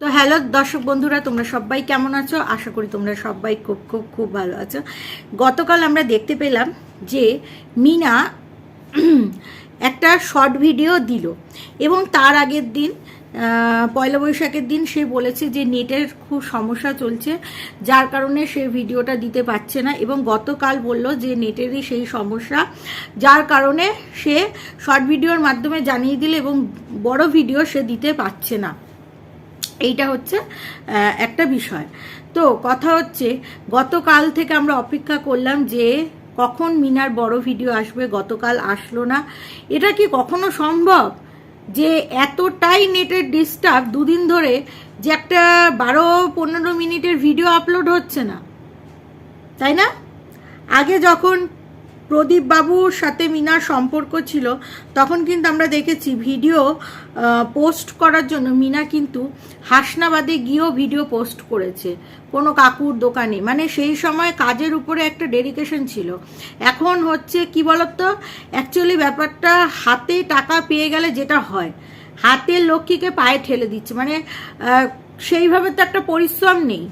তো হ্যালো দর্শক বন্ধুরা, তোমরা সবাই কেমন আছো? আশা করি তোমরা সবাই খুব খুব খুব ভালো আছো। গতকাল আমরা দেখতে পেলাম যে মিনা একটা শর্ট ভিডিও দিল এবং তার আগের দিন পয়লা বৈশাখের দিন সে বলেছে যে নেটের খুব সমস্যা চলছে, যার কারণে সে ভিডিওটা দিতে পারছে না এবং গতকাল বলল যে নেটেরই সেই সমস্যা, যার কারণে সে শর্ট ভিডিওর মাধ্যমে জানিয়ে দিল এবং বড় ভিডিও সে দিতে পারছে না। এইটা হচ্ছে একটা বিষয়। তো কথা হচ্ছে, গতকাল থেকে আমরা অপেক্ষা করলাম যে কখন মিনার বড় ভিডিও আসবে, গতকাল আসলো না। এটা কি কখনো সম্ভব যে এতটাই নেটের ডিস্টার্ব দুদিন ধরে যে একটা বারো, পনেরো মিনিটের ভিডিও আপলোড হচ্ছে না? তাই না? আগে যখন প্রদীপ বাবুর সাথে মিনার সম্পর্ক ছিল, তখন কিন্তু আমরা দেখেছি ভিডিও পোস্ট করার জন্য মিনা কিন্তু হাসনাবাদে গিয়েও ভিডিও পোস্ট করেছে, কোনো কাকুর দোকানে। মানে সেই সময় কাজের উপরে একটা ডেডিকেশন ছিল। এখন হচ্ছে কি বলতো অ্যাকচুয়ালি ব্যাপারটা হাতে টাকা পেয়ে গেলে যেটা হয় হাতের লক্ষ্মীকে পায়ে ঠেলে দিচ্ছে। মানে সেইভাবে তো একটা পরিশ্রম নেই।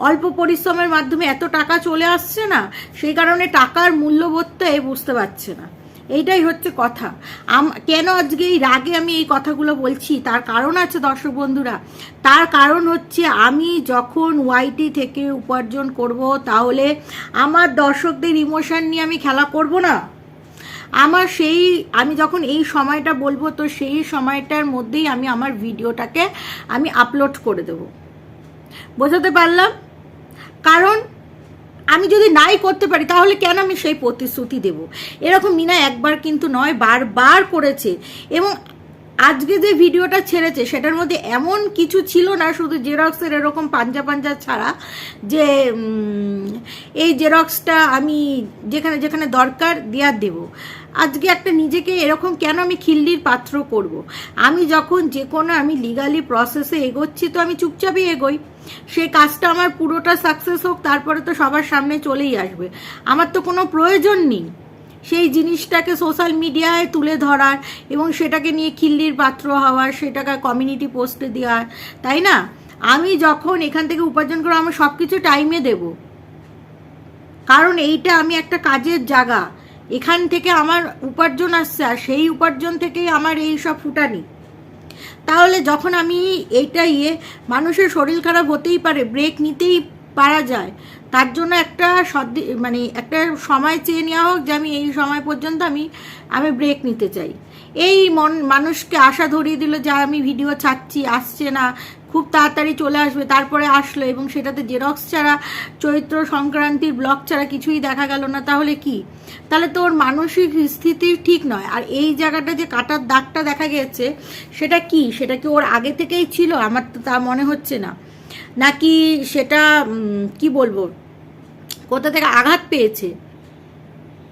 অল্প পরিশ্রমের মাধ্যমে এত টাকা চলে আসছে না, সেই কারণে টাকার মূল্যবোধটা এ বুঝতে পারছে না। এইটাই হচ্ছে কথা। আম, কেন আজকে এই রাগে আমি এই কথাগুলো বলছি? তার কারণ আছে দর্শক বন্ধুরা। তার কারণ হচ্ছে আমি যখন ওয়াইটি থেকে উপার্জন করব, তাহলে আমার দর্শকদের ইমোশন নিয়ে আমি খেলা করব না। আমার সেই, আমি যখন এই সময়টা বলব, তো সেই সময়টার মধ্যেই আমি আমার ভিডিওটাকে আমি আপলোড করে দেবো। বোঝাতে পারলাম? কারণ আমি যদি নাই করতে পারি, তাহলে কেন আমি সেই প্রতিশ্রুতি দেব? এরকম মিনা একবার কিন্তু নয়, বারবার করেছে। এবং আজকে যে ভিডিওটা ছেড়েছে, সেটার মধ্যে এমন কিছু ছিল না, শুধু জেরক্সের এরকম পাঞ্জা পাঞ্জা ছাড়া, যে এই জেরক্সটা আমি যেখানে যেখানে দরকার দেওয়ার দেব। আজকে একটা নিজেকে এরকম কেন আমি খিল্লির পাত্র করব। আমি যখন যে কোনো আমি লিগালি প্রসেসে এগোচ্ছি, তো আমি চুপচাপই এগোই। সে কাজটা আমার পুরোটা সাকসেস হোক, তারপরে তো সবার সামনে চলেই আসবে। আমার তো কোনো প্রয়োজন নেই। সেই জিনিসটাকে সোশ্যাল মিডিয়ায় তুলে ধরার এবং সেটাকে নিয়ে খিল্লির পাত্র হওয়ার, সেটাকে কমিউনিটি পোস্টে দেওয়ার, তাই না? আমি যখন এখান থেকে উপার্জন করব আমি সব কিছু টাইমে দেব। কারণ এইটা আমি একটা কাজের জায়গা। এখান থেকে আমার উপার্জন আসছে আর সেই উপার্জন থেকেই আমার এই সব ফুটানি। তাহলে যখন আমি এইটা ইয়ে মানুষের শরীর খারাপ হতেই পারে ব্রেক নিতেই পারা যায়। তার জন্য একটা সদ্দি মানে একটা সময় চেয়ে নেওয়া হোক যে আমি এই সময় পর্যন্ত আমি আমি ব্রেক নিতে চাই। এই মন, মানুষকে আশা ধরিয়ে দিল যে আমি ভিডিও ছাড়ছি, আসছে না, খুব তাড়াতাড়ি চলে আসবে, তারপরে আসলো এবং সেটাতে জেরক্স ছাড়া চৈত্র সংক্রান্তির ব্লগ ছাড়া কিছুই দেখা গেল না, তাহলে কি? তাহলে তোর মানসিক স্থিতি ঠিক নয়। আর এই জায়গাটা যে কাটার দাগটা দেখা গেছে, সেটা কি? সেটা কি ওর আগে থেকেই ছিল? আমার তো তা মনে হচ্ছে না। নাকি সেটা কি বলব, কোথা থেকে আঘাত পেয়েছে?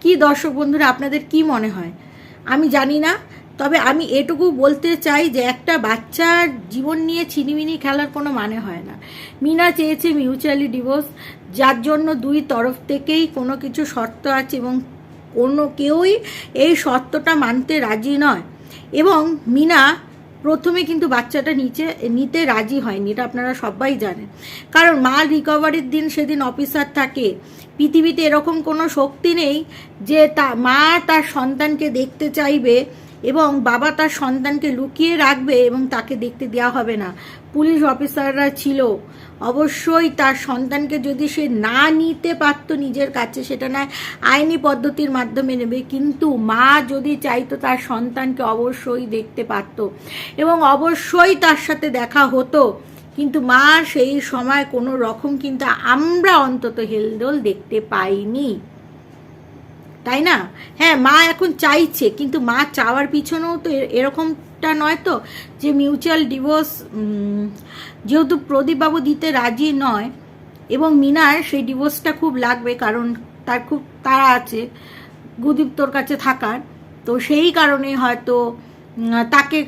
কি দর্শক বন্ধুরা, আপনাদের কি মনে হয়? আমি জানি না, তবে আমি এটুকু বলতে চাই যে একটা বাচ্চার জীবন নিয়ে ছিনিমিনি খেলার কোনো মানে হয় না। মিনা চেয়েছে মিউচুয়ালি ডিভোর্স, যার জন্য দুই তরফ থেকেই কোনো কিছু শর্ত আছে এবং কোনো কেউই এই শর্তটা মানতে রাজি নয়। এবং মিনা প্রথমে কিন্তু বাচ্চাটা নিচে, নিতে রাজি হয়নি, এটা আপনারা সবাই জানেন। কারণ মা রিকভারির দিন সেদিন অফিসার থাকে। পৃথিবীতে এরকম কোনো শক্তি নেই যে তা, মা তার সন্তানকে দেখতে চাইবে এবং বাবা তার সন্তানকে লুকিয়ে রাখবে এবং তাকে দেখতে দেওয়া হবে না। পুলিশ অফিসাররা ছিল। অবশ্যই তার সন্তানকে যদি সে না নিতে পারতো নিজের কাছে, সেটা নয়, আইনি পদ্ধতির মাধ্যমে নেবে। কিন্তু মা যদি চাইতো তার সন্তানকে অবশ্যই দেখতে পারতো এবং অবশ্যই তার সাথে দেখা হতো। কিন্তু মা সেই সময় কোনো রকম কিন্তু আমরা অন্তত হেলদোল দেখতে পাইনি। তাই না? হ্যাঁ মা এখন চাইছে, কিন্তু মা চাওয়ার পিছনেও তো এ- এরকমটা নয় তো? যে মিউচুয়াল ডিভোর্স যেহেতু প্রদীপবাবু দিতে রাজি নয়, এবং মিনার সেই ডিভোর্সটা খুব লাগবে, কারণ তার খুব তাড়া আছে গুদীপ্তর কাছে থাকার। তো সেই কারণে হয়তো তাকে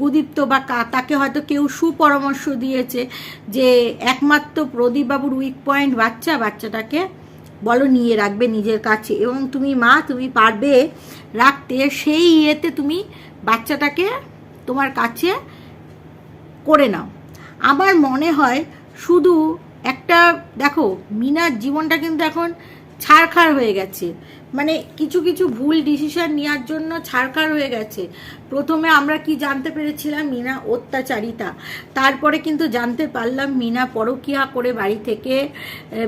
গুদীপ্ত বা তাকে হয়তো কেউ সুপরামর্শ দিয়েছে যে একমাত্র প্রদীপবাবুর উইক পয়েন্ট বাচ্চা, বাচ্চাটাকে বলো নিয়ে রাখবে নিজের কাছে। এবং তুমি মা, তুমি পারবে রাখতে, সেই ইয়েতে তুমি বাচ্চাটাকে তোমার কাছে করে নাও। আমার মনে হয় শুধু একটা, দেখো, মিনার জীবনটা কিন্তু এখন ছাড়খাড় হয়ে গেছে। মানে কিছু কিছু ভুল ডিসিশন নেওয়ার জন্য ছাড়খাড় হয়ে গেছে। প্রথমে আমরা কি জানতে পেরেছিলাম? মিনা অত্যাচারিতা। তারপরে কিন্তু জানতে পারলাম মিনা পরকিয়া করে বাড়ি থেকে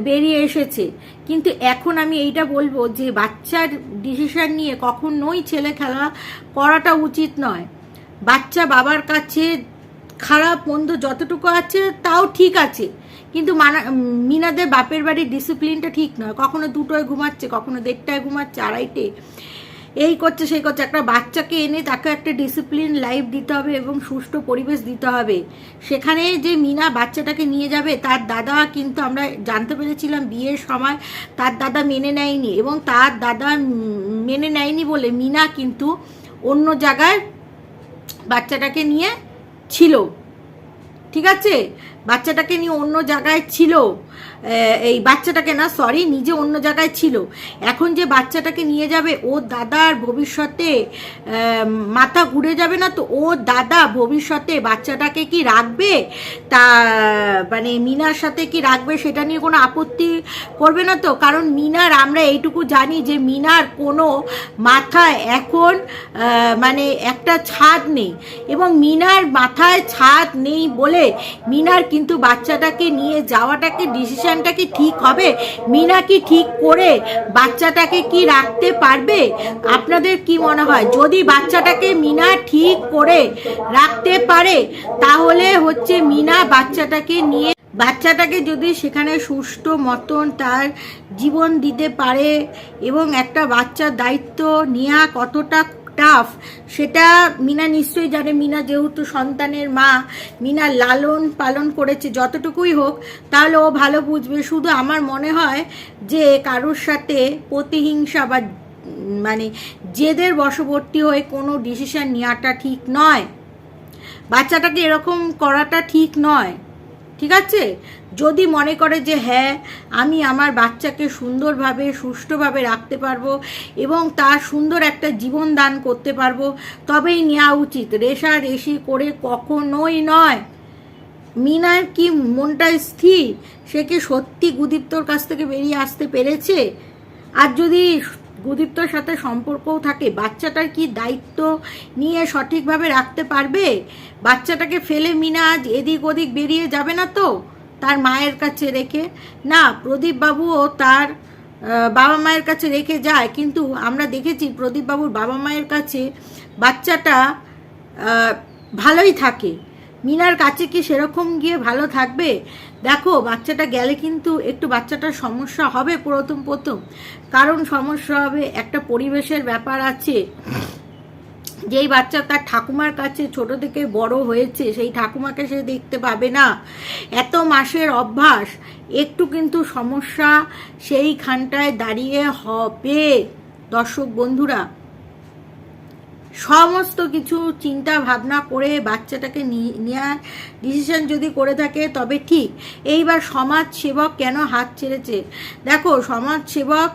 বেরিয়ে এসেছে। কিন্তু এখন আমি এইটা বলব যে বাচ্চার ডিসিশন নিয়ে কখনোই ছেলে খেলা করাটা উচিত নয়। বাচ্চা বাবার কাছে খারাপ, মন্দ যতটুকু আছে তাও ঠিক আছে। কিন্তু মানা, মিনাদের বাপের বাড়ির ডিসিপ্লিনটা ঠিক নয়। কখনো দুটোয় ঘুমাচ্ছে, কখনো দেড়টায় ঘুমাচ্ছে, আড়াইটে। এই করছে, সেই করছে। একটা বাচ্চাকে এনে তাকে একটা ডিসিপ্লিন লাইফ দিতে হবে এবং সুষ্ঠু পরিবেশ দিতে হবে। সেখানে যে মিনা বাচ্চাটাকে নিয়ে যাবে, তার দাদা কিন্তু আমরা জানতে পেরেছিলাম বিয়ের সময় তার দাদা মেনে নেয়নি এবং তার দাদা মেনে নেয়নি বলে মিনা কিন্তু অন্য জায়গায় বাচ্চাটাকে নিয়ে ছিল। ঠিক আছে? বাচ্চাটাকে নিয়ে অন্য জায়গায় ছিল এই বাচ্চাটাকে না সরি নিজে অন্য জায়গায় ছিল। এখন যে বাচ্চাটাকে নিয়ে যাবে, ও দাদার ভবিষ্যতে মাথা ঘুরে যাবে না তো ও দাদা ভবিষ্যতে বাচ্চাটাকে কি রাখবে? তা মানে মিনার সাথে কি রাখবে সেটা নিয়ে কোনো আপত্তি করবে না তো? কারণ মিনার, আমরা এইটুকু জানি যে মিনার কোনো মাথায় এখন মানে একটা ছাদ নেই। এবং মিনার মাথায় ছাদ নেই বলে মিনার কিন্তু বাচ্চাটাকে নিয়ে যাওয়াটাকে ডিসিশনটা কি ঠিক হবে? মিনা কি ঠিক করে বাচ্চাটাকে কি রাখতে পারবে? আপনাদের কি মনে হয়? যদি বাচ্চাটাকে মিনা ঠিক করে রাখতে পারে, তাহলে হচ্ছে মিনা বাচ্চাটাকে নিয়ে, বাচ্চাটাকে যদি সেখানে সুষ্ঠু মতন তার জীবন দিতে পারে এবং একটা বাচ্চার দায়িত্ব নেওয়া কতটা টাফ সেটা মিনা নিশ্চয়ই জানে। মিনা যেহেতু সন্তানের মা, মিনা লালন পালন করেছে যতটুকুই হোক, তাহলে ও ভালো বুঝবে। শুধু আমার মনে হয় যে কারোর সাথে প্রতিহিংসা বা মানে জেদের বশবর্তী হয়ে কোনো ডিসিশন নেওয়াটা ঠিক নয়। বাচ্চাটাকে এরকম করাটা ঠিক নয়। ঠিক আছে? যদি মনে করে যে হ্যাঁ আমি আমার বাচ্চাকে সুন্দরভাবে, সুষ্ঠুভাবে রাখতে পারব এবং তার সুন্দর একটা জীবন দান করতে পারব, তবেই নেওয়া উচিত। রেশা রেশি করে কখনোই নয়। মিনার কি মনটা স্থির? সে কি সত্যি গুদীপ্তর কাছ থেকে বেরিয়ে আসতে পেরেছে? আর যদি গুদীপ্তর সাথে সম্পর্কও থাকে। বাচ্চাটার কি দায়িত্ব নিয়ে সঠিকভাবে রাখতে পারবে? বাচ্চাটাকে ফেলে মিনা আজ এদিক ওদিক বেরিয়ে যাবে না তো? তার মায়ের কাছে রেখে। না প্রদীপ বাবুও তার বাবা মায়ের কাছে রেখে যায়। কিন্তু আমরা দেখেছি প্রদীপ বাবুর বাবা মায়ের কাছে বাচ্চাটা ভালোই থাকে। মিনার কাছে কি সেরকম গিয়ে ভালো থাকবে? দেখো, বাচ্চাটা গেলে কিন্তু একটু বাচ্চাটার সমস্যা হবে প্রথম প্রথম। কারণ সমস্যা হবে, একটা পরিবেশের ব্যাপার আছে। যেই বাচ্চা তার ঠাকুমার কাছে ছোট থেকে বড় হয়েছে, সেই ঠাকুমাকে সে দেখতে পাবে না। এত মাসের অভ্যাস, একটু কিন্তু সমস্যা সেইখানটায় দাঁড়িয়ে হবে। দর্শক বন্ধুরা সমস্ত কিছু চিন্তা ভাবনা করে বাচ্চাটাকে নেওয়ার ডিসিশন যদি করে থাকে, তবে ঠিক। এইবার সমাজ সেবক কেন হাত ছেড়েছে? দেখো সমাজ সেবক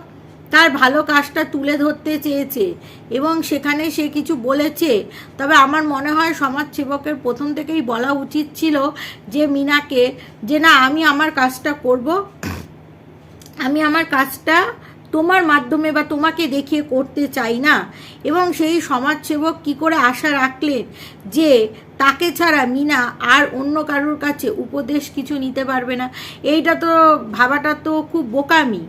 তার ভালো কাজটা তুলে ধরতে চেয়েছে এবং সেখানে সে কিছু বলেছে। তবে আমার মনে হয় সমাজ সেবকের প্রথম থেকেই বলা উচিত ছিল যে, মিনাকে যে, না, আমি আমার কাজটা করব। আমি আমার কাজটা তোমার মাধ্যমে বা তোমাকে দেখিয়ে করতে চাই না। এবং সেই সমাজসেবক কি করে আশা রাখলেন যে তাকে ছাড়া মিনা আর অন্য কারোর কাছে উপদেশ কিছু নিতে পারবে না? এইটা তো ভাবাটা তো খুব বোকামি।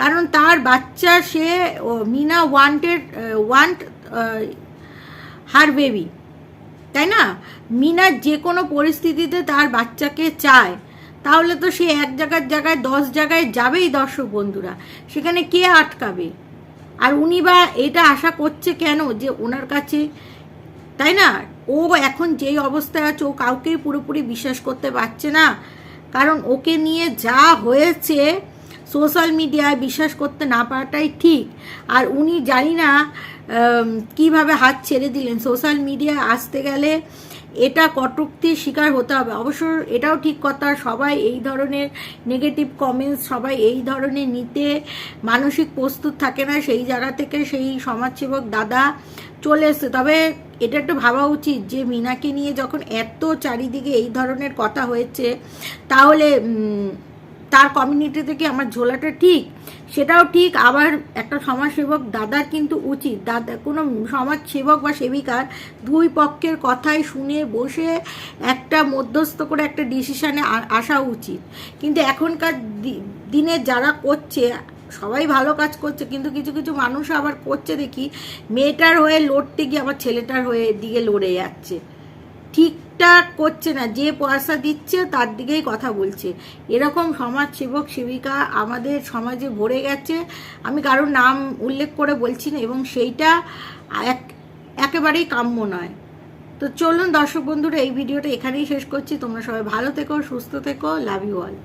কারণ তার বাচ্চা সে Meena wanted, want her baby. তাই না? মিনা যে কোনো পরিস্থিতিতে তার বাচ্চাকে চায়। তাহলে তো সে এক জায়গার জায়গায়, দশ জায়গায় যাবেই দর্শক বন্ধুরা। সেখানে কে আটকাবে? আর উনি বা এটা আশা করছে কেন যে ওনার কাছে, তাই না? ও এখন যেই অবস্থায় আছে, ও কাউকেই পুরোপুরি বিশ্বাস করতে পারছে না। কারণ ওকে নিয়ে যা হয়েছে, সোশ্যাল মিডিয়ায় বিশ্বাস করতে না পারাটাই ঠিক। আর উনি জানি না কীভাবে হাত ছেড়ে দিলেন। সোশ্যাল মিডিয়ায় আসতে গেলে এটা কটুক্তির শিকার হতে হবে। অবশ্য এটাও ঠিক কথা, সবাই এই ধরনের নেগেটিভ কমেন্টস সবাই এই ধরনের নিতে মানসিক প্রস্তুত থাকে না, সেই জায়গা থেকে সেই সমাজসেবক দাদা চলে এসছে। তবে এটা একটু ভাবা উচিত যে মিনাকে নিয়ে যখন এত চারিদিকে এই ধরনের কথা হয়েছে, তাহলে তার কমিউনিটি থেকে আমার ঝোলাটা ঠিক? সেটাও ঠিক, আবার একটা সমাজসেবক দাদার কিন্তু উচিত। দাদা, কোনো সমাজসেবক বা সেবিকার দুই পক্ষের কথাই শুনে বসে একটা মধ্যস্থ করে একটা ডিসিশানে আসা উচিত। কিন্তু এখনকার দিনে যারা করছে, সবাই ভালো কাজ করছে, কিন্তু কিছু কিছু মানুষ আবার করছে দেখি, মেয়েটার হয়ে লড়তে গিয়ে আবার ছেলেটার হয়ে দিকে লড়ে যাচ্ছে। ঠিকঠাক করছে না, যে পয়সা দিচ্ছে তার দিকেই কথা বলছে। এরকম সমাজ সেবক সেবিকা আমাদের সমাজে ভরে গেছে। আমি কারোর নাম উল্লেখ করে বলছি না, এবং সেইটা এক, একেবারেই কাম্য নয়। তো চলুন দর্শক বন্ধুরা, এই ভিডিওটা এখানেই শেষ করছি। তোমরা সবাই ভালো থেকো, সুস্থ থেকো লাভ ইউ অল